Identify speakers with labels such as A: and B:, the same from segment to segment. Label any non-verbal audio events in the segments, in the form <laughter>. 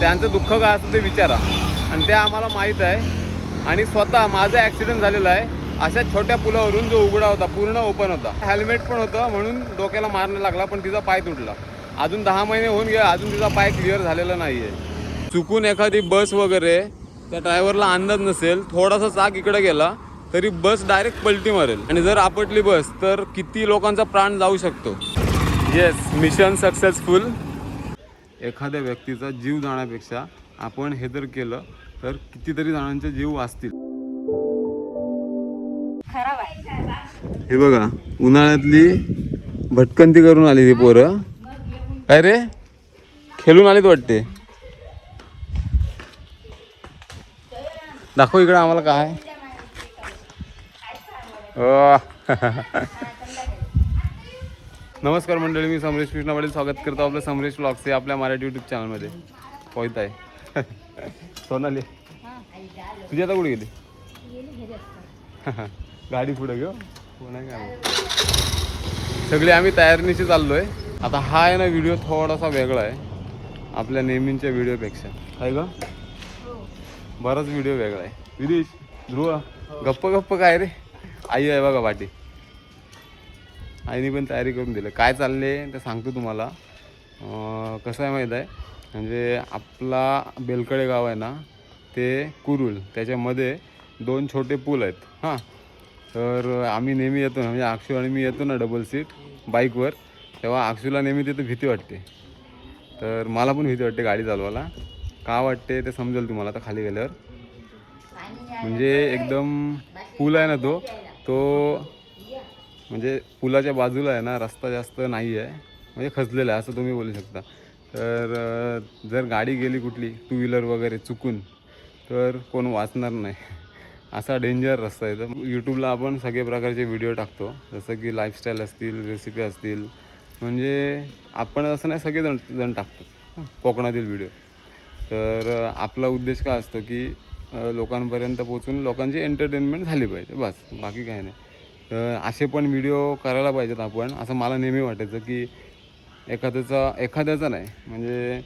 A: त्यांचं दुःख काय असतं ते विचारा. आणि ते आम्हाला माहीत आहे. आणि स्वतः माझा ॲक्सिडेंट झालेला आहे. अशा छोट्या पुलावरून जो उघडा होता पूर्ण ओपन होता. हेल्मेट पण होतं म्हणून डोक्याला मारणं लागला पण तिचा पाय तुटला. अजून दहा महिने होऊन गेले अजून तिचा पाय क्लिअर झालेला नाही आहे चुकून एखादी बस वगैरे त्या ड्रायव्हरला अंदाज नसेल थोडासा चाक इकडे गेला तरी बस डायरेक्ट पलटी मारेल. आणि जर आपटली बस तर किती लोकांचा प्राण जाऊ शकतो? येस मिशन सक्सेसफुल एखाद्या व्यक्तीचा जीव जाण्यापेक्षा आपण हे जर केलं तर कितीतरी जणांचे जीव वाचतील. हे बघा उन्हाळ्यातली भटकंती करून आली ती पोरं. काय रे? खेळून आलीत वाटते. दाखव इकडे आम्हाला काय. <laughs> नमस्कार मंडळी मी समरेश कृष्णा पाटील स्वागत करतो आपलं समरेश ब्लॉगचे आपल्या मराठी युट्यूब चॅनलमध्ये पोहत आहे. <laughs> सोनाली. तुझी आता कुठे गेली? <laughs> गाडी पुढे घेऊ. कोणा काय सगळे आम्ही तयारीनिशी चाललोय. आता हा आहे ना व्हिडिओ थोडासा वेगळा आहे. आपल्या नेहमीच्या व्हिडिओपेक्षा काय ग बराच व्हिडिओ वेगळा आहे. विदेश ध्रुव गप्प गप्प काय रे? आई आहे बघा पाठी. आईने पण तयारी करून दिलं. काय चालले ते सांगतो तुम्हाला. कसं आहे माहीत आहे? म्हणजे आपला बेलकडे गाव आहे ना ते कुरुल. त्याच्यामध्ये दोन छोटे पूल आहेत. हां. तर आम्ही नेहमी येतो ना म्हणजे अक्षू आणि मी येतो ना डबल सीट बाईकवर तेव्हा अक्षूला नेहमी तिथं भीती वाटते. तर मला पण भीती वाटते गाडी चालवायला. का वाटते ते समजेल तुम्हाला आता खाली गेल्यावर. म्हणजे एकदम पूल आहे ना तो तो म्हणजे पुलाच्या बाजूला आहे ना रस्ता जास्त नाही आहे म्हणजे खचलेला आहे असं तुम्ही बोलू शकता. तर जर गाडी गेली कुठली टू व्हीलर वगैरे चुकून तर कोण वाचणार नाही. असा डेंजर रस्ता आहे. तर यूट्यूबला आपण सगळे प्रकारचे व्हिडिओ टाकतो. जसं की लाईफस्टाईल असतील रेसिपी असतील. म्हणजे आपण असं नाही सगळेजण जण टाकतो. कोकणातील व्हिडिओ तर आपला उद्देश काय असतो की लोकांपर्यंत पोचून लोकांची एंटरटेनमेंट झाली पाहिजे. बस बाकी काही नाही. तर असे पण व्हिडिओ करायला पाहिजेत आपण. असं मला नेहमी वाटायचं की एखाद्याचा एखाद्याचा नाही म्हणजे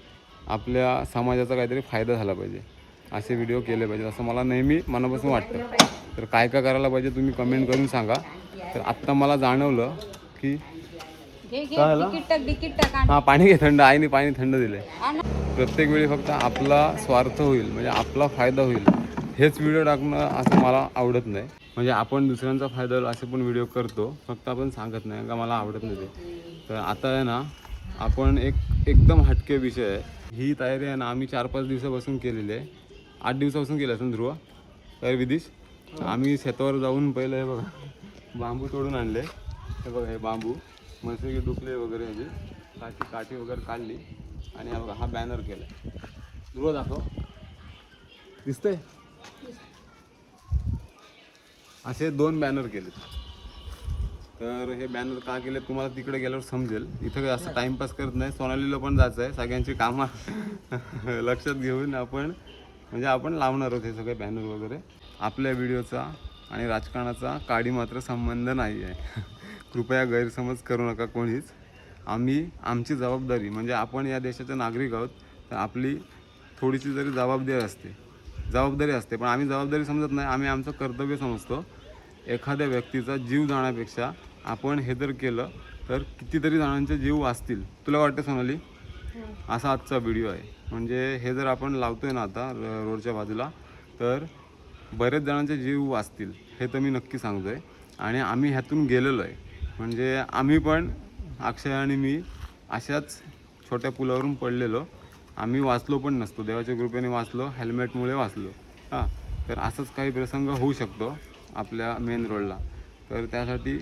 A: आपल्या समाजाचा काहीतरी फायदा झाला पाहिजे. असे व्हिडिओ केले पाहिजेत. असं मला नेहमी मनापासून वाटतं. तर काय काय करायला पाहिजे तुम्ही कमेंट करून सांगा. तर आत्ता मला जाणवलं की. हां? पाणी घे थंड. आईने पाणी थंड दिले. प्रत्येक वेळी फक्त आपला स्वार्थ होईल म्हणजे आपला फायदा होईल. हेच व्हिडिओ टाकणं असं मला आवडत नाही. म्हणजे आपण दुसऱ्यांचा फायदा होईल असे पण व्हिडिओ करतो. फक्त आपण सांगत नाही का मला आवडत नाही ते. तर आता आहे ना आपण एक एकदम हटके विषय आहे. ही तयारी आहे ना आम्ही चार पाच दिवसापासून केलेली आहे. आठ दिवसापासून केली असेल ध्रुव? तर विदिश आम्ही शेतावर जाऊन पहिलं हे बघा बांबू तोडून आणले. हे बघा हे बांबू. मस्त डुकले वगैरे ह्याची काठी काठी वगैरे काढली. आणि हा बघा हा बॅनर केला ध्रुव दाखव. दिसतंय? असे दोन बॅनर केलेत. तर हे बॅनर का केले तुम्हाला तिकडे गेल्यावर समजेल. इथं असं टाइमपास करत नाही. सोनालीला पण जायचं आहे सगळ्यांची कामं <laughs> लक्षात घेऊन आपण म्हणजे आपण लावणार आहोत हे सगळे बॅनर वगैरे. आपल्या व्हिडिओचा आणि राजकारणाचा काडी मात्र संबंध नाही आहे. <laughs> कृपया गैरसमज करू नका कोणीच. आम्ही आमची जबाबदारी म्हणजे आपण या देशाचे नागरिक आहोत तर आपली थोडीशी जरी जबाबदारी असते जबाबदारी असते. पण आम्ही जबाबदारी समजत नाही. आम्ही आमचं कर्तव्य समजतो. एखाद्या व्यक्तीचा जीव जाण्यापेक्षा आपण हे जर केलं तर कितीतरी जणांचे जीव वाचतील. तुला वाटतं सोनाली? असा आजचा व्हिडिओ आहे. म्हणजे हे जर आपण लावतोय ना आता र- रोडच्या बाजूला तर बरेच जणांचे जीव वाचतील. हे तर मी नक्की सांगतोय. आणि आम्ही ह्यातून गेलेलो आहे. म्हणजे आम्ही पण अक्षय आणि मी अशाच छोट्या पुलावरून पडलेलो. आम्ही वाचलो पण नसतो. देवाच्या कृपेने वाचलो हेल्मेटमुळे वाचलो. हां तर असंच काही प्रसंग होऊ शकतो आपल्या मेन रोडला तर त्यासाठी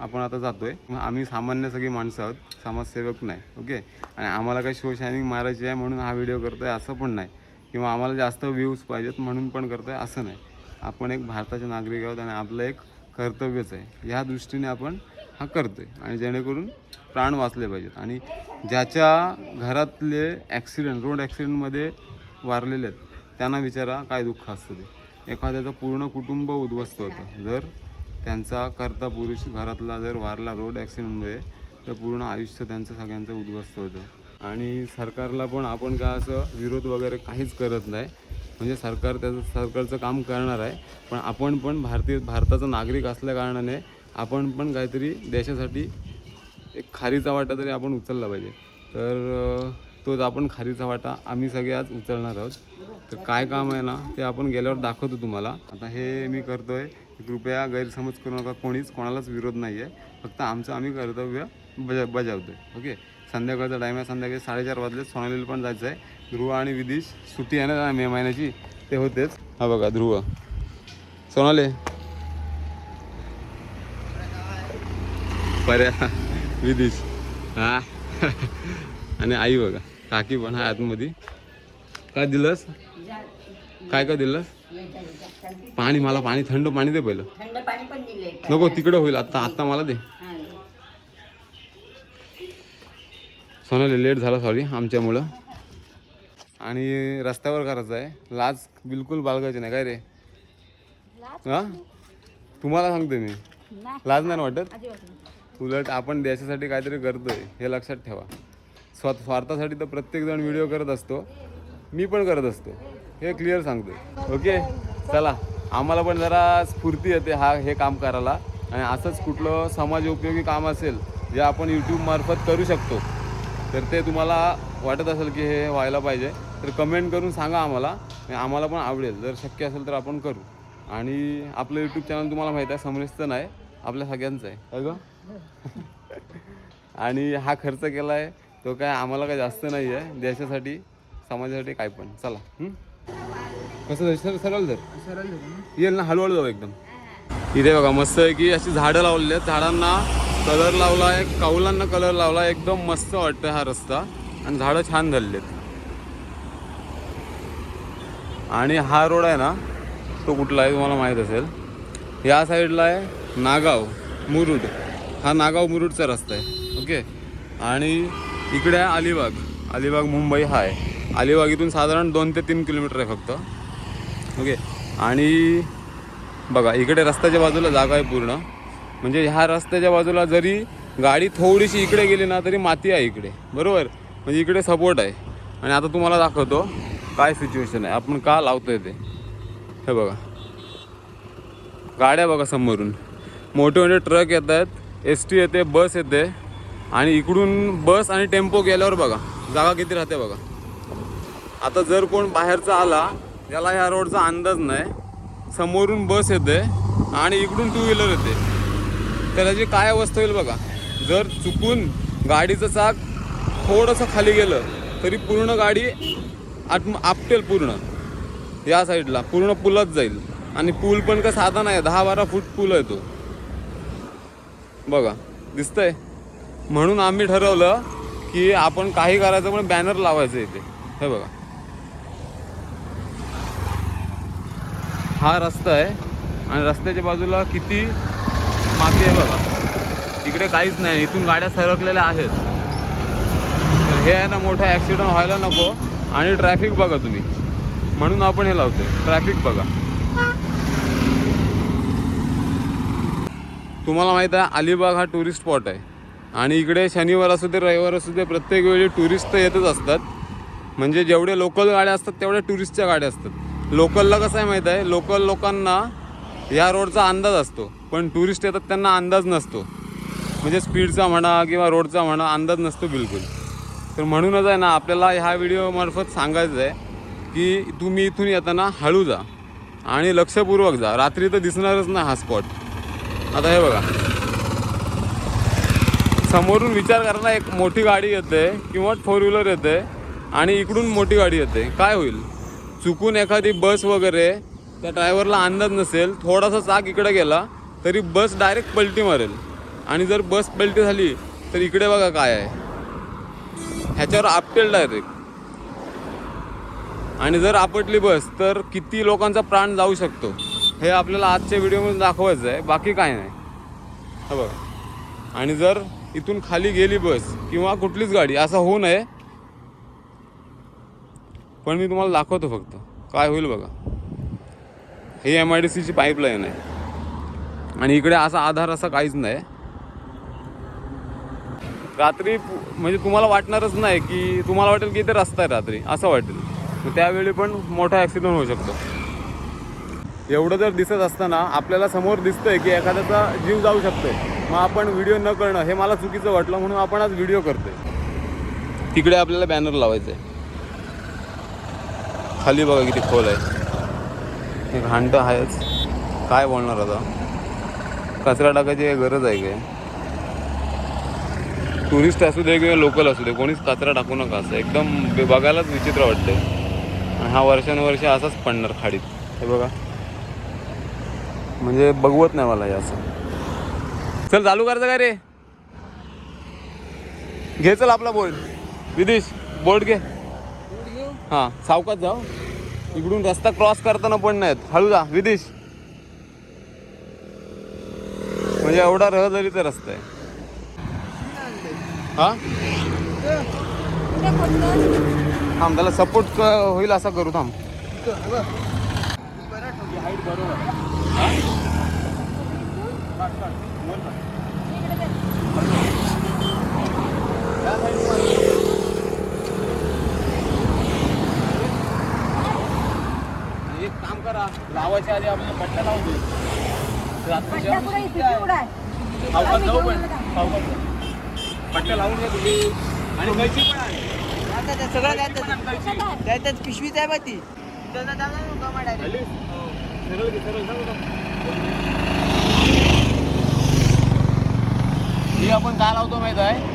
A: आपण आता जातोय. मग आम्ही सामान्य सगळी माणसं आहोत समाजसेवक नाही ओके? आणि आम्हाला काही शो शायनिंग मारायची आहे म्हणून हा व्हिडिओ करतोय असं पण नाही. किंवा आम्हाला जास्त व्ह्यूज पाहिजेत म्हणून पण करतोय असं नाही. आपण एक भारताचे नागरिक आहोत आणि आपलं एक कर्तव्यच आहे. ह्या दृष्टीने आपण हा करतोय. आणि जेणेकरून प्राण वाचले पाहिजेत. आणि ज्याच्या घरातले ॲक्सिडेंट रोड ॲक्सिडेंटमध्ये वारलेले आहेत त्यांना विचारा काय दुःख असतं ते. एखाद्याचं पूर्ण कुटुंब उद्ध्वस्त होतं. जर त्यांचा करता पुरुष घरातला जर वारला रोड ॲक्सिडेंटमध्ये तर पूर्ण आयुष्य त्यांचं सगळ्यांचं उद्ध्वस्त होतं. आणि सरकारला पण आपण काय असं विरोध वगैरे काहीच करत नाही. म्हणजे सरकार त्याचं सरकारचं काम करणार आहे. पण आपण पण भारतीय भारताचा नागरिक असल्या कारणाने आपण पण काहीतरी देशासाठी एक खारीचा वाटा तरी आपण उचलला पाहिजे. तर तोच आपण खारीचा वाटा आम्ही सगळे आज उचलणार आहोत. तर काय काम आहे ना ते आपण गेल्यावर दाखवतो तुम्हाला. आता हे मी करतोय. कृपया गैरसमज करू नका कोणीच. कोणालाच विरोध नाही आहे फक्त आमचं आम्ही कर्तव्य बजा बजावतोय. ओके? संध्याकाळचा टाईम आहे. संध्याकाळी साडेचार वाजले. सोनालीला पण जायचं आहे ध्रुव आणि विदिश सुट्टी आहे ना मे महिन्याची? ते होतेच. हा बघा ध्रुव. सोनाले. पर्या विदिश हा. आणि आई बघा काकी पण आहे आतमध्ये. काय दिलंस? काय काय दिलंस? पाणी मला पाणी थंड पाणी दे पहिलं.
B: थंड पाणी पण दिले
A: नको तिकडं होईल आता आता मला दे. सोनाली लेट झाला सॉरी आमच्यामुळं. आणि रस्त्यावर करायचं आहे. लाज बिलकुल बाळगायची नाही काय रे? हा? तुम्हाला सांगते मी. लाज नाही ना वाटत. उलट आपण देशासाठी काहीतरी करतोय हे लक्षात ठेवा. स्व स्वार्थासाठी तर प्रत्येकजण व्हिडिओ करत असतो. मी पण करत असतो. हे क्लिअर सांगतो ओके चला. आम्हाला पण जरा स्फूर्ती येते हा हे काम करायला. आणि असंच कुठलं समाज उपयोगी काम असेल जे आपण यूट्यूबमार्फत करू शकतो तर ते तुम्हाला वाटत असेल की हे व्हायला पाहिजे तर कमेंट करून सांगा आम्हाला. आणि आम्हाला पण आवडेल. जर शक्य असेल तर आपण करू. आणि आपलं यूट्यूब चॅनल तुम्हाला माहीत आहे समजतं नाही. आपल्या सगळ्यांचं आहे. अगं आणि हा खर्च केला आहे तो काय आम्हाला काय जास्त नाही आहे देशासाठी समाजासाठी काय पण. चला. हं? कसं? सर सरळ जर येईल ना? हळूहळू जाऊ एकदम. इथे बघा मस्त आहे की अशी झाडं लावलेली आहेत. झाडांना कलर लावला आहे कौलांना कलर लावला आहे एकदम मस्त वाटतं हा रस्ता. आणि झाडं छान झालेली आहेत. आणि हा रोड आहे ना तो कुठला आहे तुम्हाला माहीत असेल. या साईडला आहे नागाव मुरुड. हा नागाव मुरुडचा रस्ता आहे. ओके? आणि इकडे आहे अलिबाग. अलिबाग मुंबई हा आहे. अलिबाग इथून साधारण दोन ते तीन किलोमीटर आहे फक्त. ओके? आणि बघा इकडे रस्त्याच्या बाजूला जागा आहे पूर्ण. म्हणजे ह्या रस्त्याच्या बाजूला जरी गाडी थोडीशी इकडे गेली ना तरी माती आहे इकडे. बरोबर? म्हणजे इकडे सपोर्ट आहे. आणि आता तुम्हाला दाखवतो काय सिच्युएशन आहे. आपण का लावतोय ते. हे बघा. गाड्या बघा समोरून. मोठे मोठे ट्रक येत आहेत. एस टी येते बस येते आणि इकडून बस आणि टेम्पो गेल्यावर बघा जागा किती राहते बघा. आता जर कोण बाहेरचा आला ज्याला ह्या रोडचा अंदाज नाही. समोरून बस येते आणि इकडून टू व्हीलर येते. तर त्याची काय अवस्था होईल बघा. जर चुकून गाडीचं चाक थोडंसं खाली गेलं तरी पूर्ण गाडी आत आपटेल पूर्ण. या साईडला पूर्ण पुलच जाईल. आणि पूल पण का साधा नाही दहा बारा फूट पूल आहे तो. बघा दिसतंय. म्हणून आम्ही ठरवलं की आपण काही करायचं पण बॅनर लावायचं इथे. हे बघा. हा रस्ता आहे आणि रस्त्याच्या बाजूला किती माती आहे बघा. इकडे काहीच नाही इथून गाड्या सरकलेल्या आहेत. तर हे आहे ना मोठा ॲक्सिडंट व्हायला नको आणि ट्रॅफिक बघा तुम्ही. म्हणून आपण हे लावतोय. ट्रॅफिक बघा. तुम्हाला माहीत आहे अलिबाग हा टुरिस्ट स्पॉट आहे. आणि इकडे शनिवार असू दे रविवार असू दे प्रत्येक वेळी टुरिस्ट तर येतच असतात. म्हणजे जेवढे लोकल गाड्या असतात तेवढ्या टुरिस्टच्या गाड्या असतात. लोकलला कसं आहे माहीत आहे लोकल लोकांना या रोडचा अंदाज असतो. पण टुरिस्ट येतात त्यांना अंदाज नसतो. म्हणजे स्पीडचा म्हणा किंवा रोडचा म्हणा अंदाज नसतो बिलकुल. तर म्हणूनच आहे ना आपल्याला ह्या व्हिडिओमार्फत सांगायचं आहे की तुम्ही इथून येताना हळू जा आणि लक्षपूर्वक जा. रात्री तर दिसणारच ना हा स्पॉट आता हे बघा. समोरून विचार करायला एक मोठी गाडी येते किंवा फोर व्हीलर येते आणि इकडून मोठी गाडी येते. काय होईल? चुकून एखादी बस वगैरे त्या ड्रायव्हरला अंदाज नसेल थोडासा चाक इकडे गेला तरी बस डायरेक्ट पलटी मारेल. आणि जर बस पलटी झाली तर इकडे बघा काय आहे. ह्याच्यावर आपटेल डायरेक्ट आणि जर आपटली बस तर किती लोकांचा प्राण जाऊ शकतो? हे आपल्याला आजच्या व्हिडिओमध्ये दाखवायचं आहे बाकी काय नाही. हा बघ. आणि जर इथून खाली गेली बस किंवा कुठलीच गाडी असं होऊ नये. पण मी तुम्हाला दाखवतो फक्त. काय होईल बघा. हे एम आय डी सीची पाईपलाईन आहे. आणि इकडे असा आधार असा काहीच नाही. रात्री म्हणजे तुम्हाला वाटणारच नाही की तुम्हाला वाटेल की इथे रस्ता आहे रात्री. असं वाटेल. त्यावेळी पण मोठा ॲक्सिडेंट होऊ शकतो. एवढं जर दिसत असताना आपल्याला समोर दिसतंय की एखाद्याचा जीव जाऊ शकतोय. मग आपण व्हिडिओ न करणं हे मला चुकीचं वाटलं म्हणून आपण आज व्हिडिओ करतोय. तिकडे आपल्याला बॅनर लावायचं आहे खाली बघा किती खोल आहे. हे घाण तर आहेच. काय बोलणार आता? कचरा टाकायची गरज आहे काय? टुरिस्ट असू दे किंवा लोकल असू दे कोणीच कचरा टाकू नका असं. एकदम बघायलाच विचित्र वाटतंय. आणि हा वर्षानुवर्ष असाच पडणार खाडीत. हे बघा. म्हणजे बघवत नाही मला हे असं. चल चालू करायचं काय रे. घे चल आपला बोर्ड विदेश बोर्ड घे. हां सावकात जाऊ इकडून रस्ता क्रॉस करताना पण नाहीत. हळू जा विदेश. म्हणजे एवढा रहदारीचा रस्ता आहे. हा? थांब त्याला सपोर्ट होईल असा करू थांब. एक काम करा लावायच्या आधी आपण पट्ट्या लावून देऊ. जाऊ पण. जाऊ. पट्ट्या लावून घ्या तुम्ही. आणि कैची पण आहे.
B: आता ते सगळं
C: आहे?
B: त्यातच पिशवीच आहे? बा ती. माडायला.
A: आली? सरळ सरळ जाऊ का? ही आपण काय लावतो माहीत आहे?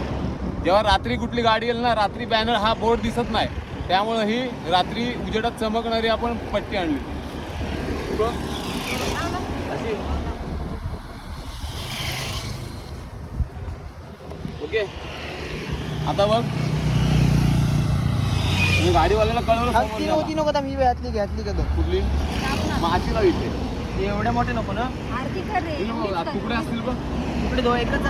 A: जेव्हा रात्री कुठली गाडी येईल ना रात्री बॅनर हा बोर्ड दिसत नाही. त्यामुळे ही रात्री उजेडात चमकणारी आपण पट्टी आणली. ओके. आता बघ. मी गाडीवाल्याला कळवलं
B: हा, ती
A: समोर
B: नव्हती नको मी घातली घातली का
A: कुठली. माझी लाव
B: एवढ्या मोठे नको ना.
C: आरती कर रे.
A: तुकडे असतील बघ.
B: इकडे दो एकच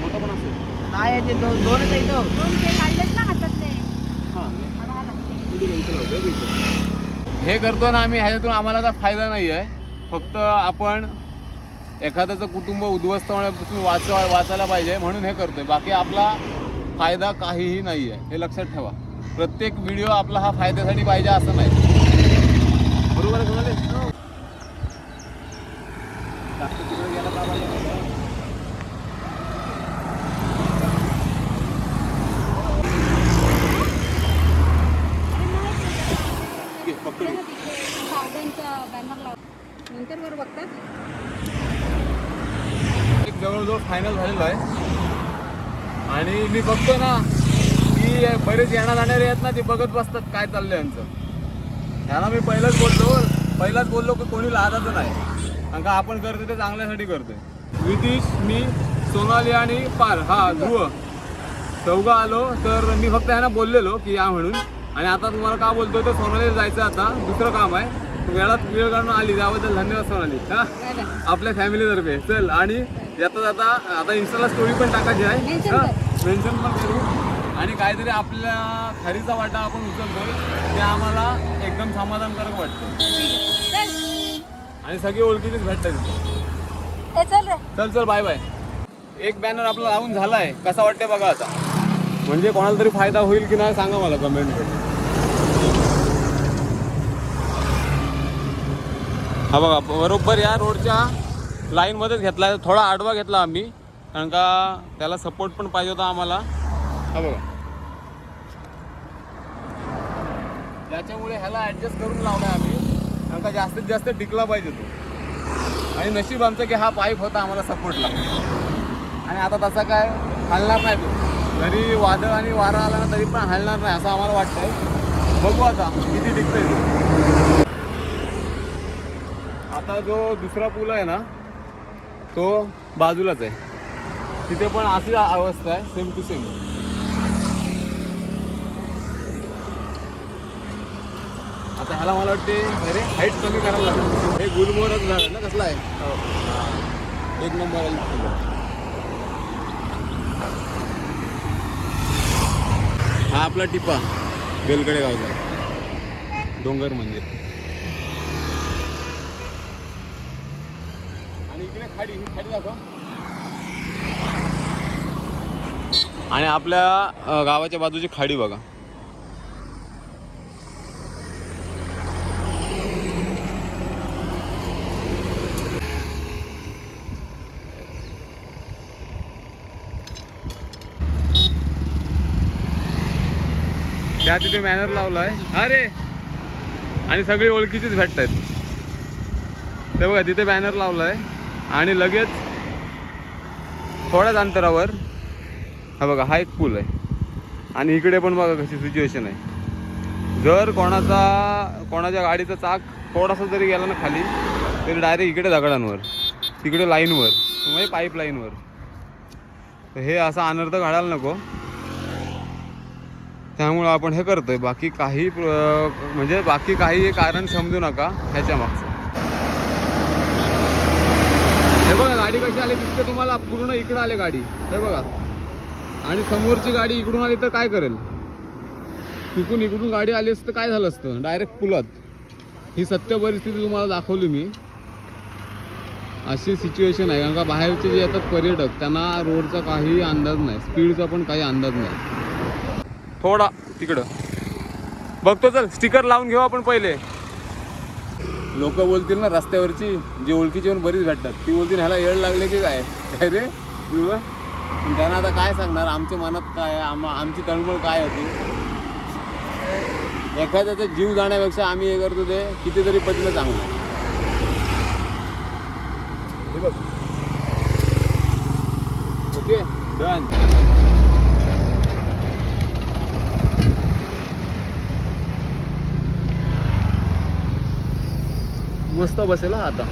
A: मोठं पण असेल.
B: नाही ते दो- दोनच आहे इथं
C: दोन ते काढलेत ना हातातले.
A: हां.
C: हा.
A: हे करतो ना आम्ही ह्याच्यातून आम्हाला काय फायदा नाही आहे. फक्त आपण एखाद्याचं कुटुंब उद्ध्वस्त होण्यापासून वाचवा वाचायला पाहिजे म्हणून हे करतोय. बाकी आपला फायदा काहीही नाही आहे. हे लक्षात ठेवा. प्रत्येक व्हिडिओ आपला हा फायद्यासाठी पाहिजे असं नाही. बरोबर आहे सोनाली? जास्त तिकडे गेला तर आम्हाला- घे, पकड.
C: तिकडे ना तिकडे लाव. नंतर वर बघतात.
A: एक जवळजवळ फायनल झालेलं आहे. आणि मी बघतो ना की बरेच येणार जाणारे आहेत ना ते बघत बसतात काय चाललंय यांचं. ह्याला मी पहिलाच बोललो पहिलाच बोललो की कोणी लादाचं नाही. कारण का आपण करतोय ते चांगल्यासाठी करतोय. विदिश मी सोनाली आणि पार हा ध्रुव. चौघं आलो तर मी फक्त ह्यांना बोललेलो की या म्हणून. आणि आता तुम्हाला का बोलतोय तर सोनालीला जायचं आता. दुसरं काम आहे. वेळात वेळ काढून आली त्याबद्दल धन्यवाद सोनाली. हा. आपल्या फॅमिलीतर्फे चल आणि जाता जाता आता इन्स्टाला स्टोरी पण टाकायची आहे. मेन्शन पण करू. आणि काहीतरी आपल्या खारीचा वाटा आपण उचलतोय ते आम्हाला एकदम समाधानकारक वाटतं. आणि सगळी ओळखीचीच भेटतात
C: चल.
A: चल चल बाय बाय एक बॅनर आपला लावून झालाय. कसा वाटते बघा आता. म्हणजे कोणाला तरी फायदा होईल की नाही सांगा मला कमेंट हा बघा बरोबर या रोडच्या लाईनमध्येच घेतला थोडा आडवा घेतला आम्ही कारण का त्याला सपोर्ट पण पाहिजे होता आम्हाला. हा बघा. त्याच्यामुळे ह्याला ॲडजस्ट करून लावला आम्ही कारण का जास्तीत जास्त टिकला पाहिजे तो. आणि नशीब आमचं की हा पाईप होता आम्हाला सपोर्टला आणि आता तसा काय हलणार नाही तो. जरी वादळ आणि वारा आला ना तरी पण हलणार नाही असं आम्हाला वाटतंय. बघू आता किती टिकतंय तो. आता जो दुसरा पूल आहे ना तो बाजूलाच आहे. तिथे पण अशी अवस्था आहे सेम टू सेम आता ह्याला मला वाटते अरे हाईट कमी करायला लागेल. हे गुलमोहरच झालं ना कसला आहे? एक नंबर हा आपला टिपा बेलकडे गावचा. डोंगर मंदिर आणि इकडे खाडी ही खाडी दाखव. आणि आपल्या अ, गावाच्या बाजूची खाडी बघा. त्या तिथे बॅनर लावलाय. अरे! आणि सगळी ओळखीचीच भेटत आहेत ते बघा तिथे बॅनर लावलाय. आणि लगेच थोड्याच अंतरावर हा बघा हा एक पूल आहे. आणि इकडे पण बघा कशी सिच्युएशन आहे. जर कोणाचा कोणाच्या गाडीचा चाक थोडासा जरी गेला ना खाली तरी डायरेक्ट इकडे दगडांवर तिकडे लाईनवर म्हणजे पाईप लाईनवर तर हे असा अनर्थ घडायला नको. त्यामुळं आपण हे करतोय. बाकी काही प्र- म्हणजे बाकी काही कारण समजू नका ह्याच्या मागचं हे बघा आले तितके तुम्हाला पूर्ण इकडं आले गाडी. हे बघा. आणि समोरची गाडी इकडून आली तर काय करेल? तिकून इकडून गाडी आली असतं काय झालं असतं? डायरेक्ट पुलात. ही सत्य परिस्थिती तुम्हाला दाखवली मी. अशी सिच्युएशन आहे. कारण का बाहेरचे जे येतात पर्यटक त्यांना रोडचा काही अंदाज नाही. स्पीडचा पण काही अंदाज नाही. थोडा तिकडं. बघतो चल. स्टिकर लावून घेऊ आपण पहिले. लोक बोलतील ना रस्त्यावरची जे ओळखीची पण बरीच भेटतात. ती बोलतील ह्याला येळ लागले की काय? <laughs> काय रे त्यांना आता काय सांगणार? आमच्या मनात काय आहे, आम आमची तळमळ काय होती? एखाद्याचा जीव जाण्यापेक्षा आम्ही हे करतो ते कितीतरी पतीला चांगलं हे बघ. ओके? डन. मस्त बसेल हा आता.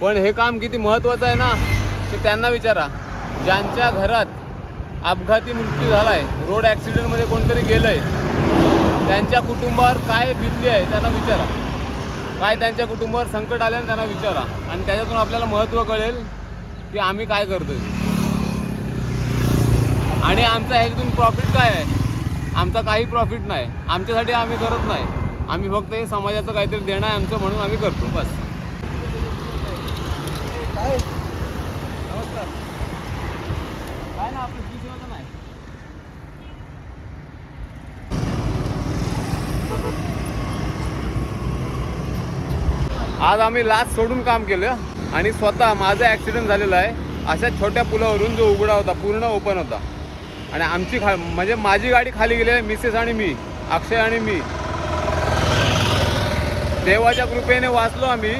A: पण हे काम किती महत्वाचं आहे ना ते त्यांना विचारा. ज्यांच्या घरात अपघाती मृत्यू झालाय रोड ॲक्सिडेंटमध्ये कोणतरी गेलंय त्यांच्या कुटुंबावर काय भीती आहे त्यांना विचारा. काय त्यांच्या कुटुंबावर संकट आलं त्यांना विचारा. आणि त्याच्यातून आपल्याला महत्त्व कळेल की आम्ही काय करतोय. आणि आमचा ह्याच्यातून प्रॉफिट काय आहे? आमचा काही प्रॉफिट नाही. आमच्यासाठी आम्ही करत नाही. आम्ही फक्त हे समाजाचं काहीतरी देणं आहे आमचं म्हणून आम्ही करतो. बस. नमस्कार. काय ना आपलं नाही. आज आम्ही लाच सोडून काम केलं आणि स्वतः माझा ॲक्सिडेंट झालेला आहे. अशा छोट्या पुलावरून जो उघडा होता पूर्ण ओपन होता. आणि आमची खा म्हणजे माझी गाडी खाली गेली आहे मिसेस आणि मी अक्षय आणि मी. देवाच्या कृपेने वाचलो आम्ही.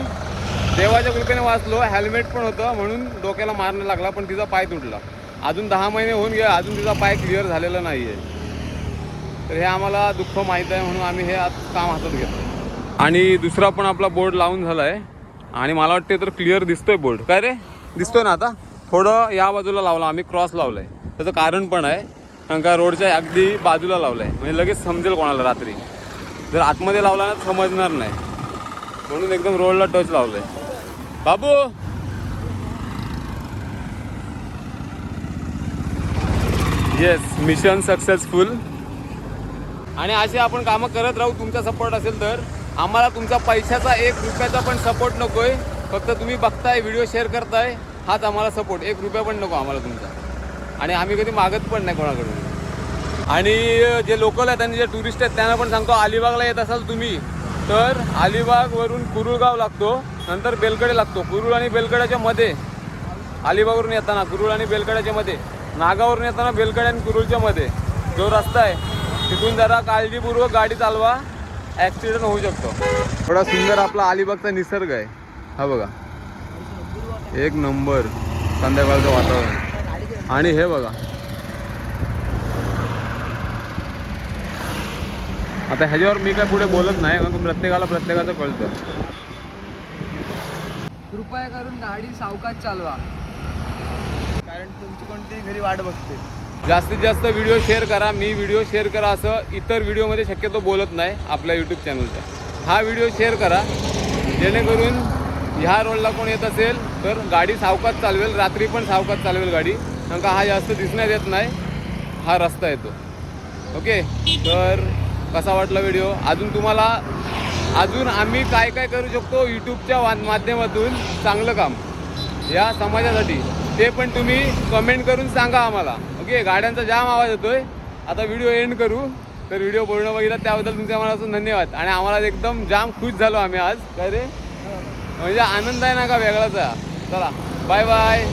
A: देवाच्या कृपेने वाचलो. हेल्मेट पण होतं म्हणून डोक्याला मारणं लागला पण तिचा पाय तुटला. अजून दहा महिने होऊन गेले अजून तिचा पाय क्लिअर झालेला नाही आहे तर हे आम्हाला दुःख माहीत आहे म्हणून आम्ही हे आज काम हातात घेतो आणि दुसरा पण आपला बोर्ड लावून झाला आहे आणि मला वाटते तर क्लिअर दिसतोय बोर्ड. काय रे? दिसतोय ना आता? थोडं या बाजूला लावला आम्ही क्रॉस लावलं आहे त्याचं कारण पण आहे. कारण का रोडच्या अगदी बाजूला लावलं आहे म्हणजे लगेच समजेल कोणाला रात्री. जर आतमध्ये लावला ना समजणार नाही. म्हणून एकदम रोडला टच लावलंय. बाबू! येस मिशन सक्सेसफुल आणि असे आपण कामं करत राहू तुमचा सपोर्ट असेल तर. आम्हाला तुमचा पैशाचा एक रुपयाचा पण सपोर्ट नकोय. फक्त तुम्ही बघताय व्हिडिओ शेअर करताय. हाच आम्हाला सपोर्ट एक रुपया पण नको आम्हाला तुमचा. आणि आम्ही कधी मागत पण नाही कोणाकडून. आणि जे लोकल आहेत आणि जे टुरिस्ट आहेत त्यांना पण सांगतो अलिबागला येत असाल तुम्ही तर अलिबागवरून कुरुळगाव लागतो नंतर बेलकडे लागतो. कुरुळ आणि बेलकड्याच्या मध्ये अलिबागवरून येताना कुरुळ आणि बेलकड्याच्या मध्ये नागावरून येताना बेलकडे आणि कुरुळच्या मध्ये जो रस्ता आहे तिथून जरा काळजीपूर्वक गाडी चालवा ॲक्सिडेंट होऊ शकतो. थोडा सुंदर आपला अलिबागचा निसर्ग आहे. हा बघा. एक नंबर संध्याकाळचं वातावरण. आणि हे बघा. आता ह्याच्यावर मी काय पुढे बोलत नाही कारण प्रत्येकाला प्रत्येकाचं कळतं.
B: कृपया करून गाडी सावकाश चालवा. कारण तुमची कोणती घरी वाट बघते.
A: जास्तीत जास्त व्हिडिओ शेअर करा मी व्हिडिओ शेअर करा असं इतर व्हिडिओमध्ये शक्यतो बोलत नाही आपल्या यूट्यूब चॅनलच्या हा व्हिडिओ शेअर करा जेणेकरून ह्या रोडला कोण येत असेल तर गाडी सावकाश चालवेल रात्री पण सावकाश चालवेल गाडी. कारण का हा जास्त दिसण्यात येत नाही हा रस्ता येतो. ओके? तर कसा वाटला व्हिडिओ अजून तुम्हाला अजून आम्ही काय काय करू शकतो यूट्यूबच्या माध्यमातून चांगलं काम. या समाजासाठी. ते पण तुम्ही कमेंट करून सांगा आम्हाला. ओके? गाड्यांचा जाम आवाज येतोय. आता व्हिडिओ एंड करू. तर व्हिडिओ पूर्ण बघितला त्याबद्दल तुमच्या मनापासून धन्यवाद. आणि आम्हाला एकदम जाम खुश झालो आम्ही आज. काय रे? म्हणजे आनंद आहे ना का वेगळाच? चला. Bye bye